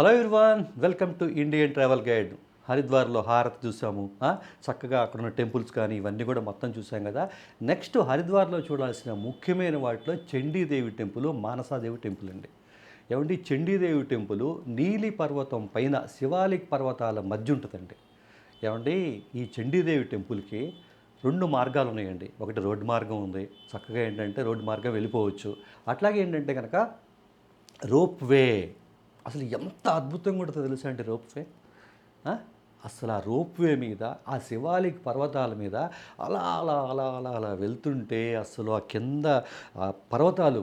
Hello Irwan welcome to Indian travel guide హరిద్వార్లో హారతి చూసాము. చక్కగా అక్కడ ఉన్న టెంపుల్స్ కానీ ఇవన్నీ కూడా మొత్తం చూసాం కదా. నెక్స్ట్ హరిద్వార్లో చూడాల్సిన ముఖ్యమైన వాటిలో చండీదేవి టెంపుల్ మానసాదేవి టెంపుల్ అండి. ఏమండి? చండీదేవి టెంపుల్ నీలి పర్వతం పైన శివాలిక్ పర్వతాల మధ్య ఉంటుందండి. ఏమండి? ఈ చండీదేవి టెంపుల్కి రెండు మార్గాలు ఉన్నాయండి. ఒకటి రోడ్డు మార్గం ఉంది. చక్కగా ఏంటంటే రోడ్డు మార్గం వెళ్ళిపోవచ్చు. అట్లాగే ఏంటంటే కనుక రోప్ వే అసలు ఎంత అద్భుతంగా ఉంటుందో తెలుసా అండి రోప్వే అసలు ఆ రోప్వే మీద ఆ శివాలిక్ పర్వతాల మీద అలా అలా అలా అలా అలా వెళ్తుంటే అసలు ఆ కింద ఆ పర్వతాలు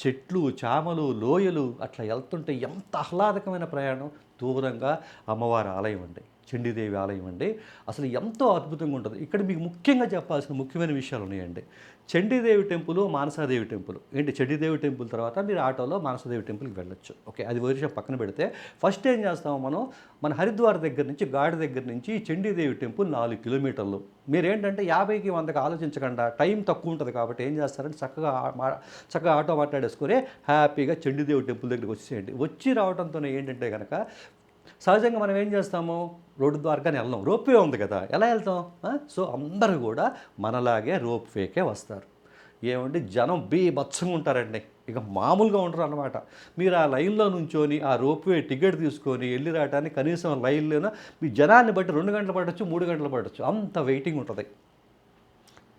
చెట్లు చామలు లోయలు అట్లా వెళ్తుంటే ఎంత ఆహ్లాదకమైన ప్రయాణం. దూరంగా అమ్మవారి ఆలయం అండి. చండీదేవి ఆలయం అండి. అసలు ఎంతో అద్భుతంగా ఉంటుంది. ఇక్కడ మీకు ముఖ్యంగా చెప్పాల్సిన ముఖ్యమైన విషయాలు ఉన్నాయండి. Chandi Devi temple Mansa Devi temple. ఏంటి? చండీదేవి టెంపుల్ తర్వాత మీరు ఆటోలో మానసాదేవి టెంపుల్కి వెళ్ళొచ్చు. ఓకే? అది వరుష పక్కన పెడితే ఫస్ట్ ఏం చేస్తాము మనం? మన హరిద్వార్ దగ్గర నుంచి గాడి దగ్గర నుంచి చండీదేవి టెంపుల్ నాలుగు కిలోమీటర్లు. మీరు ఏంటంటే యాభైకి వందకి ఆలోచించకుండా. టైం తక్కువ ఉంటుంది కాబట్టి ఏం చేస్తారంటే చక్కగా చక్కగా ఆటో మాట్లాడేసుకొని హ్యాపీగా చండీదేవి టెంపుల్ దగ్గరికి వచ్చేయండి వచ్చి రావడంతోనే ఏంటంటే కనుక సహజంగా మనం ఏం చేస్తాము? రోడ్డు ద్వారానే వెళ్ళాం రోప్ వే ఉంది కదా. ఎలా వెళ్తాం? సో అందరూ కూడా మనలాగే రోప్ వేకే వస్తారు. ఏమండి? జనం బీభత్సంగా ఉంటారండి. ఇక మామూలుగా ఉంటారు అనమాట మీరు ఆ లైన్లో నుంచొని ఆ రోప్వే టికెట్ తీసుకొని వెళ్ళి రావడానికి కనీసం లైన్లోనూ మీ జనాన్ని బట్టి రెండు గంటలు పడవచ్చు మూడు గంటలు పడవచ్చు అంత వెయిటింగ్ ఉంటుంది.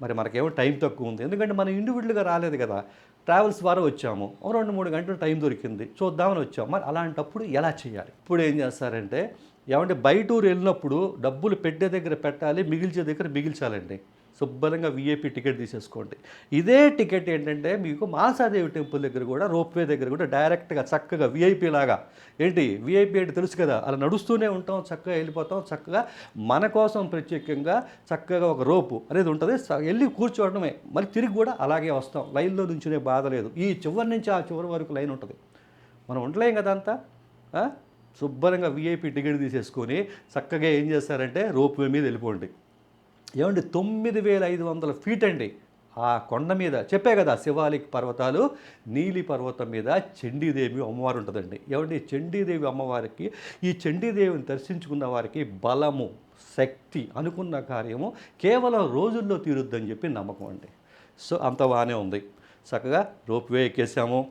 మరి మనకేమో టైం తక్కువ ఉంది. ఎందుకంటే మనం ఇండివిజువల్గా రాలేదు కదా. ట్రావెల్స్ ద్వారా వచ్చాము. రెండు మూడు గంటలు టైం దొరికింది. చూద్దామని వచ్చాము. మరి అలాంటప్పుడు ఎలా చేయాలి? ఇప్పుడు ఏం చేస్తారంటే ఏమంటే బయటూరు వెళ్ళినప్పుడు డబ్బులు పెట్టే దగ్గర పెట్టాలి మిగిల్చే దగ్గర మిగిల్చాలండి. శుభ్రంగా వీఐపీ టికెట్ తీసేసుకోండి. ఇదే టికెట్ ఏంటంటే మీకు మాసాదేవి టెంపుల్ దగ్గర కూడా రోప్వే దగ్గర కూడా డైరెక్ట్గా చక్కగా వీఐపీ లాగా. ఏంటి? వీఐపీ అంటే తెలుసు కదా అలా నడుస్తూనే ఉంటాం చక్కగా వెళ్ళిపోతాం చక్కగా మన కోసం ప్రత్యేకంగా చక్కగా ఒక రోపు అనేది ఉంటుంది. స- వెళ్ళి కూర్చోవడమే. మళ్ళీ తిరిగి కూడా అలాగే వస్తాం. లైన్లో నుంచునే బాధ లేదు. ఈ చివరి నుంచి ఆ చివరి వరకు లైన్ ఉంటుంది. మనం ఉండలేం కదా అంతా? శుభ్రంగా వీఐపీ టికెట్ తీసేసుకొని చక్కగా ఏం చేస్తారంటే రోప్వే మీద వెళ్ళిపోండి. ఏమండి తొమ్మిది వేల ఐదు వందల ఫీట్ అండి. ఆ కొండ మీద చెప్పే కదా శివాలిక్ పర్వతాలు నీలి పర్వతం మీద చండీదేవి అమ్మవారు ఉంటుందండి. ఏమండి చండీదేవి అమ్మవారికి ఈ చండీదేవిని దర్శించుకున్న వారికి బలము శక్తి అనుకున్న కార్యము కేవలం రోజుల్లో తీరుద్దని చెప్పి నమ్మకం అండి. సో అంత బాగానే ఉంది. చక్కగా రోప్వే ఎక్కేసాము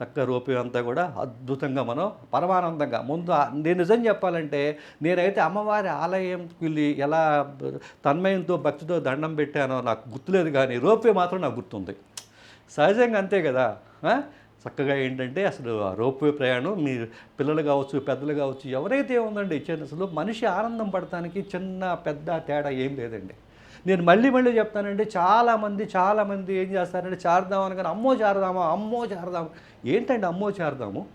చక్కగా రోప్వే అంతా కూడా అద్భుతంగా మనం పరమానందంగా. ముందు నేను నిజం చెప్పాలంటే నేనైతే అమ్మవారి ఆలయంకి వెళ్ళి ఎలా తన్మయంతో భక్తితో దండం పెట్టానో నాకు గుర్తులేదు కానీ రోప్వే మాత్రం నాకు గుర్తుంది. సహజంగా అంతే కదా? చక్కగా ఏంటంటే అసలు ఆ రోప్వే ప్రయాణం మీ పిల్లలు కావచ్చు పెద్దలు కావచ్చు ఎవరైతే ఉందండి చిన్న అసలు మనిషి ఆనందం పడటానికి చిన్న పెద్ద తేడా ఏం లేదండి. నేను మళ్ళీ మళ్ళీ చెప్తానండి చాలామంది చాలామంది ఏం చేస్తారంటే చారదాం అనగానే అమ్మో చేరదామా అమ్మో చేరదాము. ఏంటండి అమ్మో చేరదాము?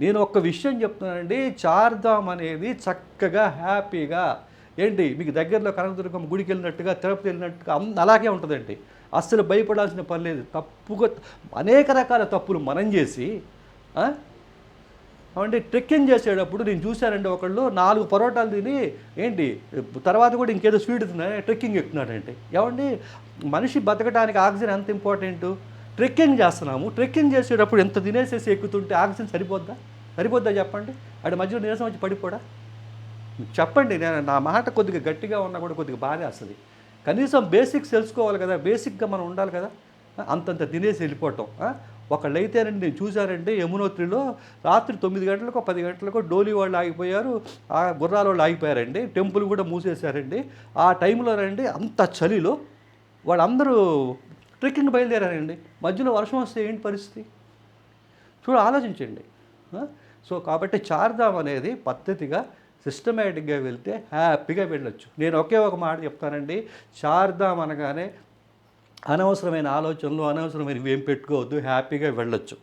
నేను ఒక్క విషయం చెప్తున్నానండి చార్ధామ్ అనేది చక్కగా హ్యాపీగా ఏంటి మీకు దగ్గరలో కనకదుర్గం గుడికి వెళ్ళినట్టుగా తిరుపతి వెళ్ళినట్టుగా అలాగే ఉంటుందండి. అస్సలు భయపడాల్సిన పని లేదు. తప్పుగా అనేక రకాల తప్పులు మనం చేసి అంటే ట్రెక్కింగ్ చేసేటప్పుడు నేను చూశానండి ఒకళ్ళు నాలుగు పరోటాలు తిని ఏంటి తర్వాత కూడా ఇంకేదో స్వీట్ తిన్నాయి ట్రెక్కింగ్ ఎక్కుతున్నాడంటే. ఏమండి మనిషి బతకడానికి ఆక్సిజన్ ఎంత ఇంపార్టెంట్? ట్రెక్కింగ్ చేస్తున్నాము ట్రెక్కింగ్ చేసేటప్పుడు ఎంత తినేసేసి ఎక్కుతుంటే ఆక్సిజన్ సరిపోద్దా? సరిపోద్దా చెప్పండి? అటు మధ్యలో నీరసం వచ్చి పడిపోడా? చెప్పండి నేను నా మాట కొద్దిగా గట్టిగా ఉన్నా కూడా కొద్దిగా బాగా వస్తుంది కనీసం బేసిక్స్ తెలుసుకోవాలి కదా బేసిక్గా మనం ఉండాలి కదా అంతంత తినేసి వెళ్ళిపోవటం ఒకళ్ళైతేనండి నేను యమునోత్రిలో రాత్రి తొమ్మిది గంటలకు పది గంటలకు డోలీ వాళ్ళు ఆగిపోయారు. ఆ గుర్రాల వాళ్ళు ఆగిపోయారండి. టెంపుల్ కూడా మూసేశారండి. ఆ టైంలో రండి అంత చలిలో వాళ్ళందరూ ట్రెక్కింగ్ బయలుదేరారండి. మధ్యలో వర్షం వస్తే ఏంటి పరిస్థితి? చూడ ఆలోచించండి. సో కాబట్టి చార్ధామ్ అనేది పద్ధతిగా సిస్టమేటిక్గా వెళ్తే హ్యాపీగా వెళ్ళొచ్చు. నేను ఒకే ఒక మాట చెప్తానండి. చార్ధామ్ అనగానే అనవసరమైన ఆలోచనలు అనవసరమైనవి ఏం పెట్టుకోవద్దు హ్యాపీగా వెళ్ళొచ్చు.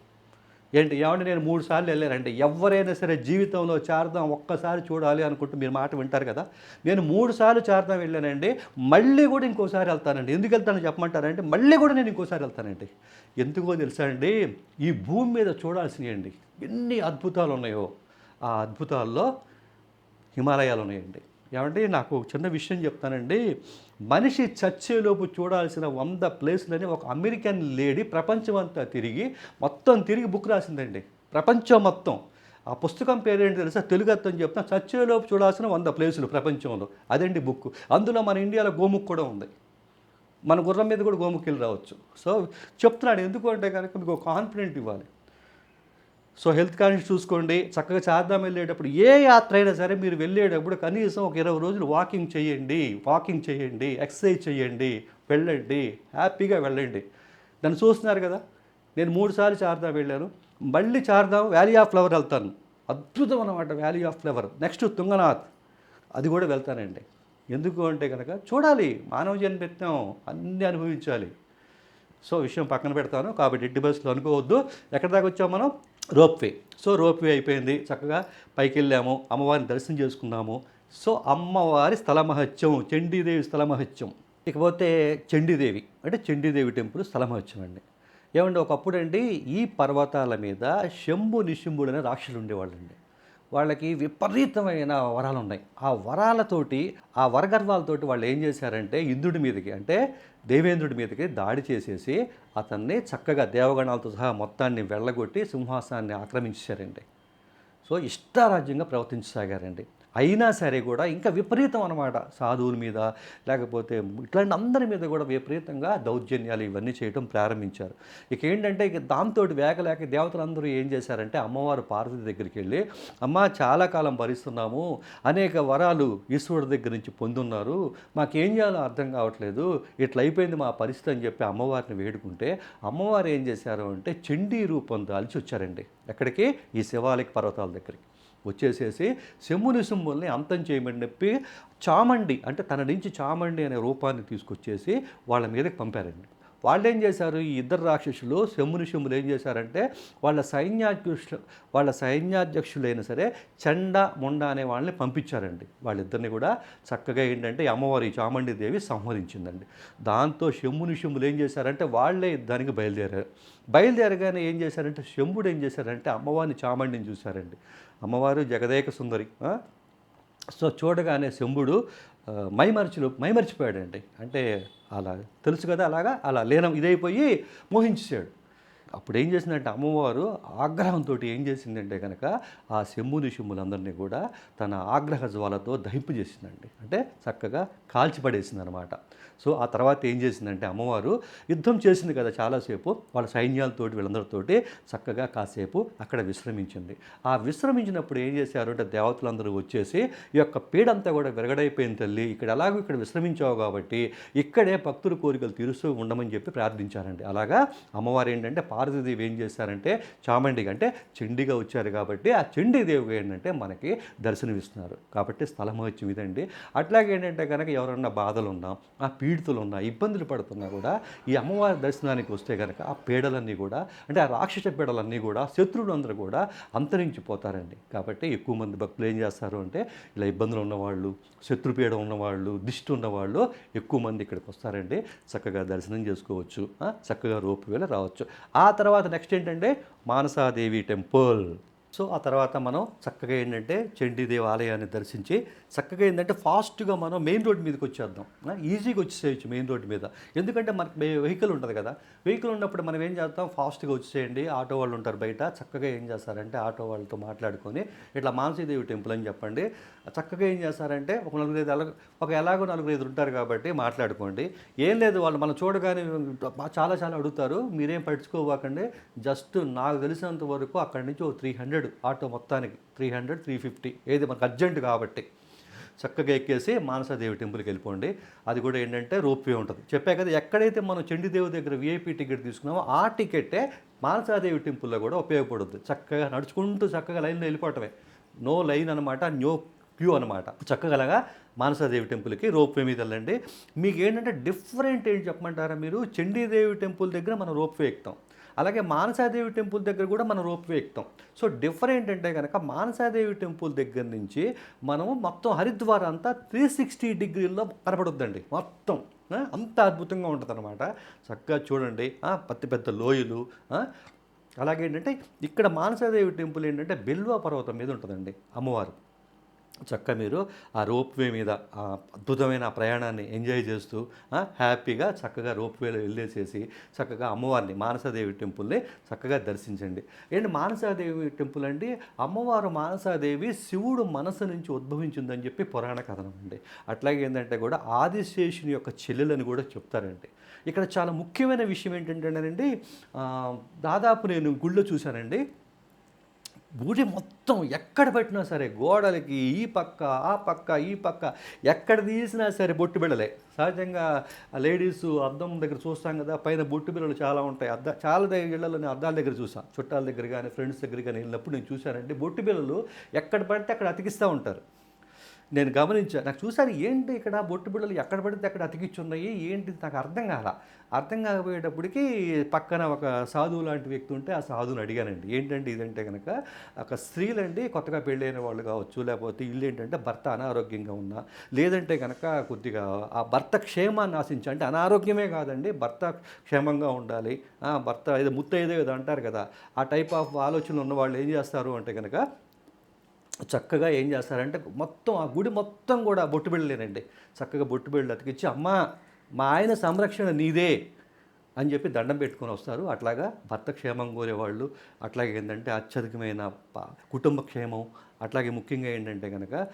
ఏంటి ఏమంటే నేను మూడు సార్లు వెళ్ళానండి. ఎవరైనా సరే జీవితంలో చార్ధాం ఒక్కసారి చూడాలి అనుకుంటూ మీరు మాట వింటారు కదా. నేను మూడు సార్లు చార్ధాం వెళ్ళానండి. మళ్ళీ కూడా ఇంకోసారి వెళ్తానండి. ఎందుకు వెళ్తానని చెప్పమంటారంటే మళ్ళీ కూడా నేను ఇంకోసారి వెళ్తానండి. ఎందుకో తెలుసా అండి ఈ భూమి మీద చూడాల్సినవి అండి ఎన్ని అద్భుతాలు ఉన్నాయో. ఆ అద్భుతాల్లో హిమాలయాలు ఉన్నాయండి. ఏమంటే నాకు చిన్న విషయం చెప్తానండి. మనిషి చచ్చేలోపు చూడాల్సిన వంద ప్లేసులని ఒక అమెరికన్ లేడీ ప్రపంచం అంతా తిరిగి మొత్తం తిరిగి బుక్ రాసిందండి. ప్రపంచం మొత్తం. ఆ పుస్తకం పేరేంటి తెలుసా? తెలుగు అర్థం చెప్తా చచ్చేలోపు చూడాల్సిన వంద ప్లేసులు ప్రపంచంలో. అదండి బుక్. అందులో మన ఇండియాలో గోముఖ్ కూడా ఉంది. మన గుర్రం మీద కూడా గోముఖిలు రావచ్చు. సో చెప్తున్నాడు ఎందుకు అంటే కనుక మీకు కాన్ఫిడెంట్ ఇవ్వాలి. సో హెల్త్ కాన్షియస్ చూసుకోండి చక్కగా చార్ధాం వెళ్ళేటప్పుడు ఏ యాత్ర అయినా సరే మీరు వెళ్ళేటప్పుడు కనీసం ఒక ఇరవై రోజులు వాకింగ్ చేయండి వాకింగ్ చేయండి ఎక్సర్సైజ్ చేయండి వెళ్ళండి హ్యాపీగా వెళ్ళండి. నన్ను చూస్తున్నారు కదా నేను మూడుసార్లు చార్ధాం వెళ్ళాను మళ్ళీ చార్ధాం వ్యాలీ ఆఫ్ ఫ్లవర్ వెళ్తాను. అద్భుతం అన్నమాట valley of flower next Tungnath అది కూడా వెళ్తానండి. ఎందుకు అంటే కనుక చూడాలి మానవ జన్మెత్తం అన్నీ అనుభవించాలి. సో విషయం పక్కన పెడతాను కాబట్టి ఎట్టి బస్సులో అనుకోవద్దు. ఎక్కడ దాకా వచ్చాం మనం? రోప్వే సో రోప్వే అయిపోయింది. చక్కగా పైకి వెళ్ళాము అమ్మవారిని దర్శనం చేసుకున్నాము. సో అమ్మవారి స్థలమహత్యం చండీదేవి స్థలమహత్యం. ఇకపోతే చండీదేవి అంటే చండీదేవి టెంపుల్ స్థలమహత్యం అండి. ఏమంటే ఒకప్పుడు అండి ఈ పర్వతాల మీద శంభు నిశంభుడు అనే రాక్షసులు ఉండేవాళ్ళండి. వాళ్ళకి విపరీతమైన వరాలు ఉన్నాయి ఆ వరాలతోటి ఆ వరగర్వాలతోటి వాళ్ళు ఏం చేశారంటే ఇంద్రుడి మీదకి అంటే దేవేంద్రుడి మీదకి దాడి చేసేసి అతన్ని చక్కగా దేవగణాలతో సహా మొత్తాన్ని వెళ్ళగొట్టి సింహాసనాన్ని ఆక్రమించారండి. సో ఇష్టారాజ్యంగా ప్రవర్తించసాగారండి. అయినా సరే కూడా ఇంకా విపరీతం అనమాట సాధువుల మీద లేకపోతే ఇట్లాంటి అందరి మీద కూడా విపరీతంగా దౌర్జన్యాలు ఇవన్నీ చేయడం ప్రారంభించారు. ఇక ఏంటంటే ఇక దాంతో వేగలేక దేవతలందరూ ఏం చేశారంటే అమ్మవారు పార్వతి దగ్గరికి వెళ్ళి అమ్మ చాలా కాలం భరిస్తున్నాము అనేక వరాలు ఈశ్వరుడి దగ్గర నుంచి పొందున్నారు మాకేం చేయాలో అర్థం కావట్లేదు ఇట్లా అయిపోయింది మా పరిస్థితి అని చెప్పి అమ్మవారిని వేడుకుంటే అమ్మవారు ఏం చేశారు అంటే చండీ రూపం దాల్చి వచ్చారండి ఎక్కడికి? ఈ శివాలిక పర్వతాల దగ్గరికి. వచ్చేసేసి శంభుని శంభుల్ని అంతం చేయమని చెప్పి చామండి అంటే తన నుంచి చామండి అనే రూపాన్ని తీసుకొచ్చేసి వాళ్ళ మీదకి పంపారండి. వాళ్ళు ఏం చేశారు? ఈ ఇద్దరు రాక్షసులు శంభుని శంభులు ఏం చేశారంటే వాళ్ళ సైన్యాధ్యక్షు వాళ్ళ సైన్యాధ్యక్షులైనా సరే చండ ముండ అనే వాళ్ళని పంపించారండి. వాళ్ళిద్దరిని కూడా చక్కగా ఏంటంటే అమ్మవారి చామండి దేవి సంహరించిందండి. దాంతో శంభుని శంభులు ఏం చేశారంటే వాళ్ళే యుద్ధానికి బయలుదేరారు. బయలుదేరగానే ఏం చేశారంటే శంభుడు ఏం చేశారంటే అమ్మవారిని చామండిని చూశారండి. అమ్మవారు జగదేక సుందరి సో చూడగానే శంభుడు ఆ, మైమరిచిలో మైమరిచిపోయాడండి. అంటే అలా తెలుసు కదా అలాగా? అలా లీనం ఇదైపోయి మోహించేశాడు. అప్పుడు ఏం చేసిందంటే అమ్మవారు ఆగ్రహంతో ఏం చేసిందంటే కనుక ఆ శంభుని శంభులందరినీ కూడా తన ఆగ్రహ జ్వాలతో దహింపు చేసిందండి. అంటే చక్కగా కాల్చిపడేసింది అనమాట సో ఆ తర్వాత ఏం చేసిందంటే అమ్మవారు యుద్ధం చేసింది కదా చాలాసేపు వాళ్ళ సైన్యాలతోటి వీళ్ళందరితోటి చక్కగా కాసేపు అక్కడ విశ్రమించింది. ఆ విశ్రమించినప్పుడు ఏం చేశారు అంటే దేవతలందరూ వచ్చేసి ఈ యొక్క పీడంతా కూడా విరగడైపోయిన తల్లి ఇక్కడ ఎలాగో ఇక్కడ విశ్రమించావు కాబట్టి ఇక్కడే భక్తుల కోరికలు తీరుస్తూ ఉండమని చెప్పి ప్రార్థించారండి. అలాగా అమ్మవారు ఏంటంటే పార్వతీదేవి ఏం చేశారంటే చామండిగా అంటే చండిగా వచ్చారు కాబట్టి ఆ చండీదేవిగా ఏంటంటే మనకి దర్శనమిస్తున్నారు. కాబట్టి స్థలం వచ్చి ఇదండి. అట్లాగే ఏంటంటే కనుక ఎవరన్నా బాధలు ఉన్నా ఆ పీడితులు ఉన్నా ఇబ్బందులు పడుతున్నా కూడా ఈ అమ్మవారి దర్శనానికి వస్తే కనుక ఆ పీడలన్నీ కూడా అంటే ఆ రాక్షస పీడలన్నీ కూడా శత్రువులందరూ కూడా అంతరించిపోతారండి. కాబట్టి ఎక్కువ మంది భక్తులు ఏం చేస్తారు అంటే ఇలా ఇబ్బందులు ఉన్నవాళ్ళు శత్రుపీడ ఉన్నవాళ్ళు దిష్టి ఉన్నవాళ్ళు ఎక్కువ మంది ఇక్కడికి వస్తారండి. చక్కగా దర్శనం చేసుకోవచ్చు. చక్కగా రోపు వేళ రావచ్చు. ఆ తర్వాత నెక్స్ట్ ఏంటంటే మానసాదేవి టెంపుల్. సో ఆ తర్వాత మనం చక్కగా ఏంటంటే చండీదేవి ఆలయాన్ని దర్శించి చక్కగా ఏంటంటే ఫాస్ట్గా మనం మెయిన్ రోడ్ మీదకి వచ్చేద్దాం. ఈజీగా వచ్చేసేయచ్చు మెయిన్ రోడ్ మీద. ఎందుకంటే మనకి వెహికల్ ఉంటుంది కదా. వెహికల్ ఉన్నప్పుడు మనం ఏం చేస్తాం? ఫాస్ట్గా వచ్చేయండి. ఆటో వాళ్ళు ఉంటారు బయట. చక్కగా ఏం చేస్తారంటే ఆటో వాళ్ళతో మాట్లాడుకొని ఇట్లా మానసీదేవి టెంపుల్ అని చెప్పండి. చక్కగా ఏం చేస్తారంటే ఒక నలుగురు ఐదు ఒక ఎలాగో నలుగురు ఐదు ఉంటారు కాబట్టి మాట్లాడుకోండి. ఏం లేదు వాళ్ళు మనం చూడగానే చాలా చాలా అడుగుతారు. మీరేం పట్టించుకోవాకండి. జస్ట్ నాకు తెలిసినంత వరకు అక్కడి నుంచి ఒక త్రీ హండ్రెడ్ ఆటో మొత్తానికి త్రీ హండ్రెడ్ త్రీ ఫిఫ్టీ. ఏది మనకు అర్జెంట్ కాబట్టి. చక్కగా ఎక్కేసి మానసాదేవి టెంపుల్కి వెళ్ళిపోండి. అది కూడా ఏంటంటే రోప్వే ఉంటుంది. చెప్పా కదా ఎక్కడైతే మనం చండీదేవి దగ్గర విఐపి టికెట్ తీసుకున్నామో ఆ టికెటే మానసాదేవి టెంపుల్లో కూడా ఉపయోగపడుతుంది చక్కగా నడుచుకుంటూ చక్కగా లైన్లో వెళ్ళిపోవటమే. నో లైన్ అనమాట నో క్యూ అనమాట చక్కగా మానసాదేవి టెంపుల్కి రోప్వే మీద వెళ్ళండి. మీకు ఏంటంటే డిఫరెంట్ ఏంటి చెప్పమంటారా మీరు? చండీదేవి టెంపుల్ దగ్గర మనం రోప్వే ఎక్కుతాం. అలాగే మానసాదేవి టెంపుల్ దగ్గర కూడా మనం రోప్వే ఎక్కుతాం. సో డిఫరెంట్ అంటే కనుక మానసాదేవి టెంపుల్ దగ్గర నుంచి మనము మొత్తం హరిద్వార్ అంతా త్రీ సిక్స్టీ డిగ్రీల్లో కనపడొద్దండి. మొత్తం అంత అద్భుతంగా ఉంటుంది అనమాట చక్కగా చూడండి పెద్ద పెద్ద లోయలు అలాగేంటంటే అలాగే ఏంటంటే ఇక్కడ మానసాదేవి టెంపుల్ ఏంటంటే బెల్వా పర్వతం మీద ఉంటుందండి అమ్మవారు. చక్క మీరు ఆ రోప్వే మీద ఆ అద్భుతమైన ప్రయాణాన్ని ఎంజాయ్ చేస్తూ హ్యాపీగా చక్కగా రోప్వేలో వెళ్ళేసేసి చక్కగా అమ్మవారిని మానసాదేవి టెంపుల్ని చక్కగా దర్శించండి. ఏంటి మానసాదేవి టెంపుల్ అండి? అమ్మవారు మానసాదేవి శివుడు మనసు నుంచి ఉద్భవించిందని చెప్పి పురాణ కథనం అండి. అట్లాగే ఏంటంటే కూడా ఆదిశేషుని యొక్క చెల్లెలని కూడా చెప్తారండి. ఇక్కడ చాలా ముఖ్యమైన విషయం ఏంటంటేనండి దాదాపు నేను గుళ్ళో చూశానండి. గుడి మొత్తం ఎక్కడ పెట్టినా సరే గోడలకి ఈ పక్క ఆ పక్క ఈ పక్క ఎక్కడ తీసినా సరే బొట్టు బిళ్ళలే. సహజంగా లేడీస్ అద్దం దగ్గర చూస్తాం కదా పైన బొట్టు బిళ్ళలు చాలా ఉంటాయి. అద్ద చాలా దగ్గర ఇళ్ళలో నేను అద్దాల దగ్గర చూసాను చుట్టాల దగ్గర కానీ ఫ్రెండ్స్ దగ్గర కానీ వెళ్ళినప్పుడు నేను చూశానంటే బొట్టు బిళ్ళలు ఎక్కడ పడితే అక్కడ అతికిస్తూ ఉంటారు. నేను గమనించాను నాకు చూశాను ఏంటి ఇక్కడ బొట్టు బిళ్ళలు ఎక్కడ పడితే అక్కడ అతికిచ్చున్నాయి ఏంటి నాకు అర్థం కాల. అర్థం కాకపోయేటప్పటికి పక్కన ఒక సాధువు లాంటి వ్యక్తి ఉంటే ఆ సాధువుని అడిగానండి ఏంటంటే ఇదంటే కనుక ఒక స్త్రీలండి కొత్తగా పెళ్ళైన వాళ్ళు కావచ్చు లేకపోతే ఇల్లు ఏంటంటే భర్త అనారోగ్యంగా ఉన్నా లేదంటే కనుక కొద్దిగా ఆ భర్త క్షేమాన్ని ఆశించి. అంటే అనారోగ్యమే కాదండి భర్త క్షేమంగా ఉండాలి భర్త ఏదో ముత్తైదో ఏదో అంటారు కదా ఆ టైప్ ఆఫ్ ఆలోచనలు ఉన్న వాళ్ళు ఏం చేస్తారు అంటే కనుక చక్కగా ఏం చేస్తారంటే మొత్తం ఆ గుడి మొత్తం కూడా బొట్టు బిళ్ళలేనండి. చక్కగా బొట్టు బిళ్ళలు అతికిచ్చి అమ్మ మా ఆయన సంరక్షణ నీదే అని చెప్పి దండం పెట్టుకొని వస్తారు. అట్లాగా భర్త క్షేమం కోరేవాళ్ళు అట్లాగే ఏంటంటే అత్యధికమైన కుటుంబ క్షేమం అట్లాగే ముఖ్యంగా ఏంటంటే కనుక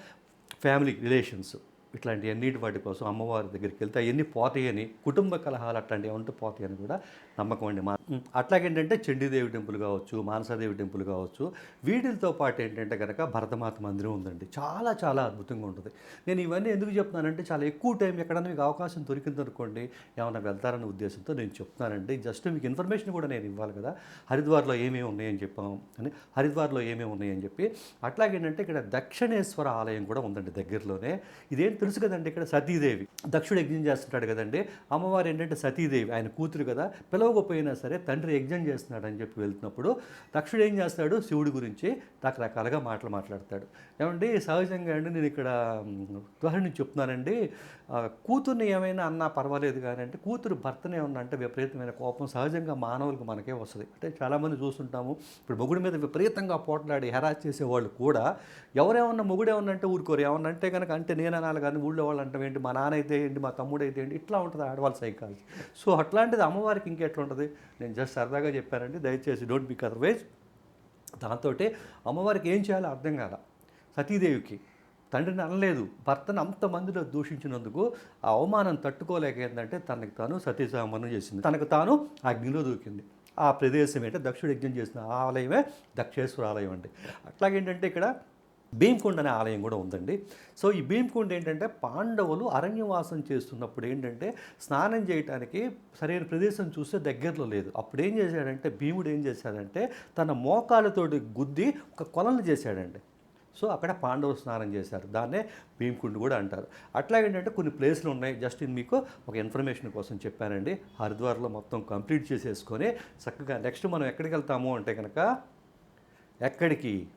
ఫ్యామిలీ రిలేషన్స్. ఇట్లాంటి అన్నిటి వాటి కోసం అమ్మవారి దగ్గరికి వెళ్తే అవన్నీ పోతాయని కుటుంబ కలహాలు అట్లాంటివి ఉంటే పోతాయని కూడా నమ్మకం అండి మా అట్లాగేంటంటే చండీదేవి టెంపుల్ కావచ్చు మానసాదేవి టెంపుల్ కావచ్చు వీటితో పాటు ఏంటంటే కనుక భరతమాత మందిరం ఉందండి. చాలా చాలా అద్భుతంగా ఉంటుంది. నేను ఇవన్నీ ఎందుకు చెప్తున్నానంటే చాలా ఎక్కువ టైం ఎక్కడైనా మీకు అవకాశం దొరికింది అనుకోండి ఏమైనా వెళ్తారనే ఉద్దేశంతో నేను చెప్తున్నానండి. జస్ట్ మీకు ఇన్ఫర్మేషన్ కూడా నేను ఇవ్వాలి కదా హరిద్వార్లో ఏమేమి ఉన్నాయని చెప్పాం అని హరిద్వార్లో ఏమేమి ఉన్నాయని చెప్పి. అట్లాగేంటంటే ఇక్కడ దక్షిణేశ్వర ఆలయం కూడా ఉందండి దగ్గరలోనే. ఇదేం తెలుసు కదండి ఇక్కడ సతీదేవి. దక్షుడు యజ్ఞం చేస్తుంటాడు కదండి. అమ్మవారు ఏంటంటే సతీదేవి ఆయన కూతురు కదా. పిలవకపోయినా సరే తండ్రి యజ్ఞం చేస్తున్నాడు అని చెప్పి వెళ్తున్నప్పుడు దక్షుడు ఏం చేస్తాడు? శివుడి గురించి రకరకాలుగా మాటలు మాట్లాడతాడు. ఏమండి? సహజంగా అండి నేను ఇక్కడ మ్, ఉదాహరణ చెప్తున్నానండి. కూతుర్ని ఏమైనా అన్నా పర్వాలేదు కానీ అంటే కూతురు భర్తనే ఏమన్నా అంటే విపరీతమైన కోపం సహజంగా మానవులకు మనకే వస్తుంది. అంటే చాలామంది చూస్తుంటాము ఇప్పుడు మొగుడి మీద విపరీతంగా పోట్లాడి హెరాస్ చేసేవాళ్ళు కూడా ఎవరేమన్నా మొగుడు ఏమన్నా అంటే ఊరుకోరు. ఏమన్నా అంటే కనుక అంటే నేను అనాలి కానీ ఊళ్ళో వాళ్ళు అంటే ఏంటి మా నాన్న అయితే ఏంటి మా తమ్ముడు అయితే ఏంటి? ఇట్లా ఉంటుంది ఆడవాళ్ళ సైకాలజీ. సో అట్లాంటిది అమ్మవారికి ఇంకెట్లా ఉంటుంది? నేను జస్ట్ సరదాగా చెప్పానండి దయచేసి డోంట్ బిక్ అదర్వైజ్ దాంతో అమ్మవారికి ఏం చేయాలో అర్థం కాల. సతీదేవికి తండ్రిని అనలేదు. భర్తను అంతమందిలో దూషించినందుకు ఆ అవమానం తట్టుకోలేక ఏంటంటే తనకు తాను సతీసామనం చేసింది. తనకు తాను అగ్నిలో దూకింది. ఆ ప్రదేశం ఏంటంటే దక్షుడు యజ్ఞం చేసిన ఆ ఆలయమే దక్షేశ్వర ఆలయం అండి. అట్లాగేంటంటే ఇక్కడ భీమకుండ అనే ఆలయం కూడా ఉందండి. సో ఈ భీమకుండ ఏంటంటే పాండవులు అరణ్యవాసం చేస్తున్నప్పుడు ఏంటంటే స్నానం చేయడానికి సరైన ప్రదేశం చూస్తే దగ్గరలో లేదు. అప్పుడు ఏం చేశాడంటే భీముడు ఏం చేశాడంటే తన మోకాలతోటి గుద్ది ఒక కొలను చేశాడండి. సో అక్కడ పాండవులు స్నానం చేశారు. దాన్నే భీమకుండ్ కూడా అంటారు. అట్లా ఏంటంటే కొన్ని ప్లేస్లు ఉన్నాయి. జస్ట్ ఇది మీకు ఒక ఇన్ఫర్మేషన్ కోసం చెప్పానండి. హరిద్వార్లో మొత్తం కంప్లీట్ చేసేసుకొని చక్కగా నెక్స్ట్ మనం ఎక్కడికి వెళ్తాము అంటే కనుక ఎక్కడికి?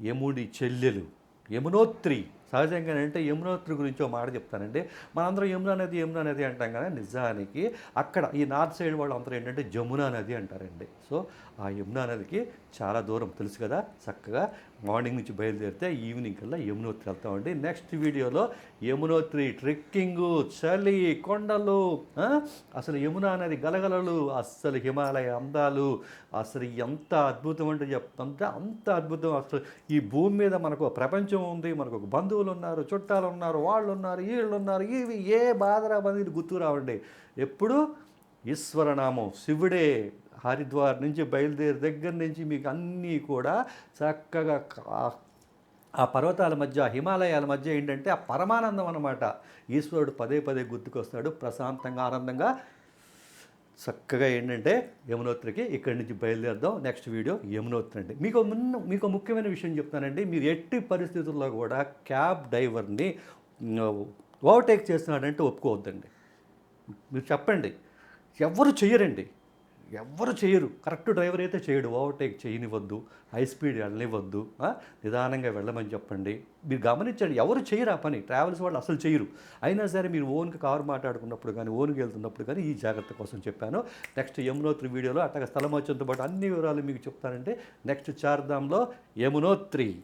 యముడి చెల్లెలు యమునోత్రి సహజంగానంటే యమునోత్రి గురించి ఒక మాట చెప్తానండి. మనందరం యమునా నది యమునా నది అంటాం కదా నిజానికి. అక్కడ ఈ నార్త్ సైడ్ వాళ్ళు అందరూ ఏంటంటే జమునా నది అంటారండి. సో ఆ యమునా నదికి చాలా దూరం తెలుసు కదా చక్కగా మార్నింగ్ నుంచి బయలుదేరితే ఈవినింగ్ కల్లా యమునోత్రి వెళ్తామండి. నెక్స్ట్ వీడియోలో యమునోత్రి ట్రెక్కింగు చలి కొండలు అసలు యమునా నది గలగలలు అస్సలు హిమాలయ అందాలు అసలు ఎంత అద్భుతం అంటే చెప్తుంటే అంత అద్భుతం. అసలు ఈ భూమి మీద మనకు ఒక ప్రపంచం ఉంది మనకు ఒక బంధువులు ఉన్నారు చుట్టాలు ఉన్నారు వాళ్ళు ఉన్నారు వీళ్ళు ఉన్నారు ఇవి ఏ బాధరా బంధువులు గుర్తు రావండి. ఎప్పుడు ఈశ్వరనామం శివుడే హరిద్వార్ నుంచి బయలుదేరి దగ్గర నుంచి మీకు అన్నీ కూడా చక్కగా ఆ పర్వతాల మధ్య హిమాలయాల మధ్య ఏంటంటే ఆ పరమానందం అనమాట ఈశ్వరుడు పదే పదే గుర్తుకొస్తాడు ప్రశాంతంగా ఆనందంగా చక్కగా ఏంటంటే యమునోత్రికి ఇక్కడి నుంచి బయలుదేరదాం. నెక్స్ట్ వీడియో యమునోత్రి అండి. మీకు మున్న మీకు ముఖ్యమైన విషయం చెప్తానండి మీరు ఎట్టి పరిస్థితుల్లో కూడా క్యాబ్ డ్రైవర్ని ఓవర్టేక్ చేస్తున్నాడంటే ఒప్పుకోవద్దండి. మీరు చెప్పండి. ఎవరు చెయ్యరండి? ఎవ్వరు చేయరు. కరెక్ట్ డ్రైవర్ అయితే చేయడు. ఓవర్టేక్ చేయనివ్వద్దు. హై స్పీడ్ వెళ్ళనివ్వద్దు. నిదానంగా వెళ్ళమని చెప్పండి. మీరు గమనించండి. ఎవరు చేయరు ఆ పని. ట్రావెల్స్ వాళ్ళు అసలు చేయరు. అయినా సరే మీరు ఓన్కి కారు మాట్లాడుకున్నప్పుడు కానీ ఓన్కి వెళ్తున్నప్పుడు కానీ ఈ జాగ్రత్త కోసం చెప్పాను. నెక్స్ట్ యమునోత్రి వీడియోలో అట్టగా స్థలం వచ్చేంత పాటు అన్ని వివరాలు మీకు చెప్తానంటే నెక్స్ట్ చార్ధాంలో యమునోత్రి.